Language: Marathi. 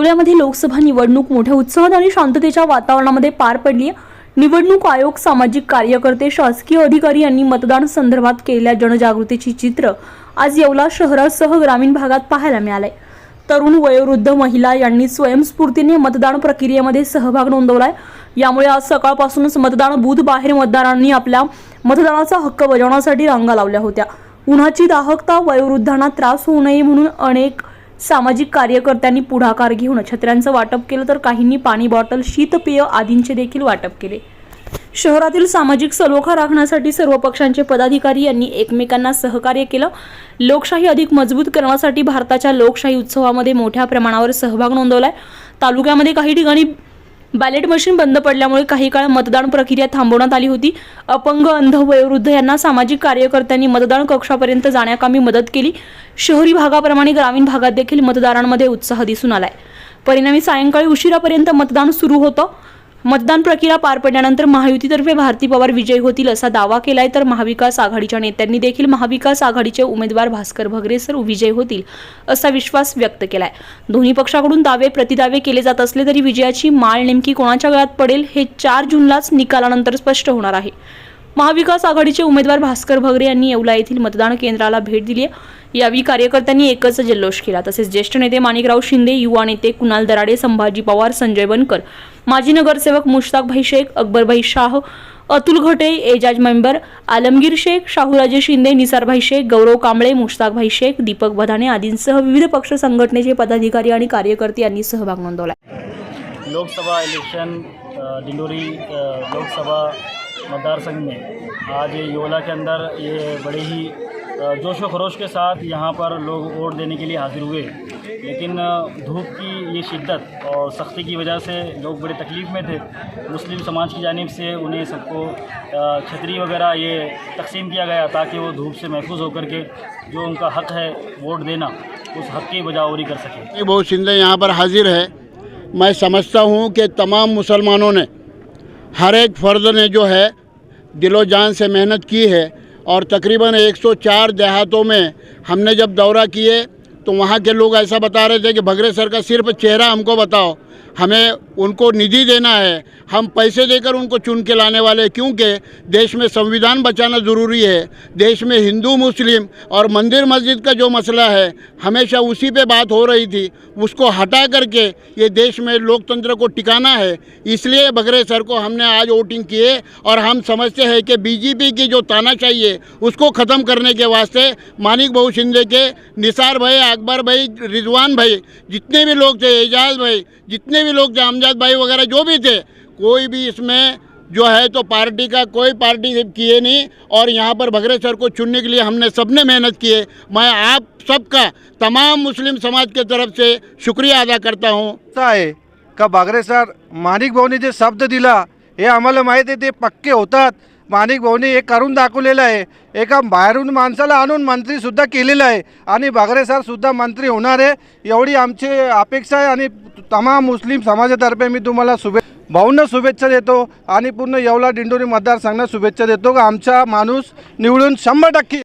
येवल्यामध्ये लोकसभा निवडणूक मोठ्या उत्साहात आणि शांततेच्या वातावरणामध्ये पार पडली निवडणूक आयोग सामाजिक कार्यकर्ते शासकीय अधिकारी यांनी मतदान संदर्भात केलेल्या जनजागृतीची चित्र आज येवला शहरासह ग्रामीण भागात पाहायला मिळालंय. तरुण वयोवृद्ध महिला यांनी स्वयंस्फूर्तीने मतदान प्रक्रियेमध्ये सहभाग नोंदवलाय. यामुळे आज सकाळपासूनच मतदान बूथ बाहेर मतदारांनी आपल्या मतदानाचा हक्क बजावण्यासाठी रांगा लावल्या होत्या. उन्हाची दाहकता वयोवृद्धांना त्रास होऊ नये म्हणून अनेक सामाजिक कार्यकर्त्यांनी पुढाकार घेऊन छत्र्यांचं वाटप केलं तर काहींनी पाणी बॉटल शीतपेय आदींचे देखील वाटप केले. शहरातील सामाजिक सलोखा राखण्यासाठी सर्व पक्षांचे पदाधिकारी यांनी एकमेकांना सहकार्य केलं. लोकशाही अधिक मजबूत करण्यासाठी भारताच्या लोकशाही उत्सवामध्ये मोठ्या प्रमाणावर सहभाग नोंदवलाय. तालुक्यामध्ये काही ठिकाणी बॅलेट मशीन बंद पडल्यामुळे काही काळ मतदान प्रक्रिया थांबवण्यात आली होती. अपंग अंध वयोवृद्ध यांना सामाजिक कार्यकर्त्यांनी मतदान कक्षापर्यंत जाण्याकामी मदत केली. शहरी भागाप्रमाणे ग्रामीण भागात देखील मतदारांमध्ये उत्साह दिसून आलाय. परिणामी सायंकाळी उशिरापर्यंत मतदान सुरू होतं. मतदान प्रक्रिया पार पडल्यानंतर महायुतीतर्फे भारती पवार विजयी होतील असा दावा केलाय तर महाविकास आघाडीच्या नेत्यांनी देखील महाविकास आघाडीचे उमेदवार भास्कर भगरे सर विजय होतील असा विश्वास व्यक्त केलाय. दोन्ही पक्षाकडून दावे प्रतिदावे केले जात असले तरी विजयाची माळ नेमकी कोणाच्या गळ्यात पडेल हे चार जूनलाच निकालानंतर स्पष्ट होणार आहे. महाविकास आघाडीचे उमेदवार भास्कर भगरे यांनी येवला येथील मतदान केंद्राला भेट दिली आहे. यावेळी कार्यकर्त्यांनी एकच जल्लोष केला. तसेच ज्येष्ठ नेते माणिकराव शिंदे युवा नेते कुणाल दराडे संभाजी पवार संजय बनकर माजी नगरसेवक मुश्ताकभाई शेख अकबरभाई शाह अतुल घटे एजाज मेंबर आलमगीर शेख शाहूराजे शिंदे निसारभाई शेख गौरव कांबळे मुश्ताकभाई शेख दीपक बधाने आदींसह विविध पक्ष संघटनेचे पदाधिकारी आणि कार्यकर्ते यांनी सहभाग नोंदवला. लोकसभा इलेक्शन दिंडोरी लोकसभा मतदार संघ में। आज योला के अंदर ये बड़े ही जोश व खरोश के साथ यहाँ पर लोग वोट देने के लिए हाजिर हुए। लेकिन धूप की ये शिद्दत और सख्ती की वजह से लोग बड़े तकलीफ़ में थे। मुस्लिम समाज की जानब से उन्हें सबको छतरी वगैरह ये तकसीम किया गया ताकि वो धूप से महफूज होकर के जो उनका हक़ है वोट देना, उस हक़ की बजावरी कर सकें। बहुत शिंदे यहाँ पर हाजिर है। मैं समझता हूँ कि तमाम मुसलमानों ने हर एक फ़र्द ने जो है दिलो जान से मेहनत की है और तकरीबन 104 देहातों में हमने जब दौरा किए तो वहाँ के लोग ऐसा बता रहे थे कि भगरे सर का सिर्फ चेहरा हमको बताओ। हमें उनको निधि देना है, हम पैसे देकर उनको चुन के लाने वाले क्योंकि देश में संविधान बचाना ज़रूरी है। देश में हिंदू, मुस्लिम और मंदिर मस्जिद का जो मसला है, हमेशा उसी पे बात हो रही थी। उसको हटा करके ये देश में लोकतंत्र को टिकाना है। इसलिए बगरे सर को हमने आज वोटिंग किए और हम समझते हैं कि बीजेपी की जो ताना चाहिए उसको ख़त्म करने के वास्ते मानिक बहु शिंदे के निसार भाई, अकबर भाई, रिजवान भाई, जितने भी लोग थे, एजाज भाई, जितने भी लोग थे भाई वगैरह जो भी थे, कोई भी इसमें जो है तो पार्टी का कोई पार्टी किए नहीं, और यहाँ पर भगरे सर को चुनने के लिए हमने सबने मेहनत की है। मैं आप सबका तमाम मुस्लिम समाज के तरफ़ से शुक्रिया अदा करता हूँ। का बागरे सर माणिक भाऊने जे शब्द दिला हे आम्हाला माहीत आहे पक्के होतात। माणिक भाऊनी हे करून दाखवलेलं आहे. एका बाहेरून माणसाला आणून मंत्रीसुद्धा केलेलं आहे. आणि बागरे मंत्री होणार आहे. एवढी आमची अपेक्षा आहे आणि तमाम मुस्लिम समाजातर्फे मी तुम्हाला शुभे भाऊंना शुभेच्छा देतो आणि पूर्ण येवला दिंडोरी मतदारसंघात शुभेच्छा देतो. का आमचा माणूस निवडून शंभर टक्के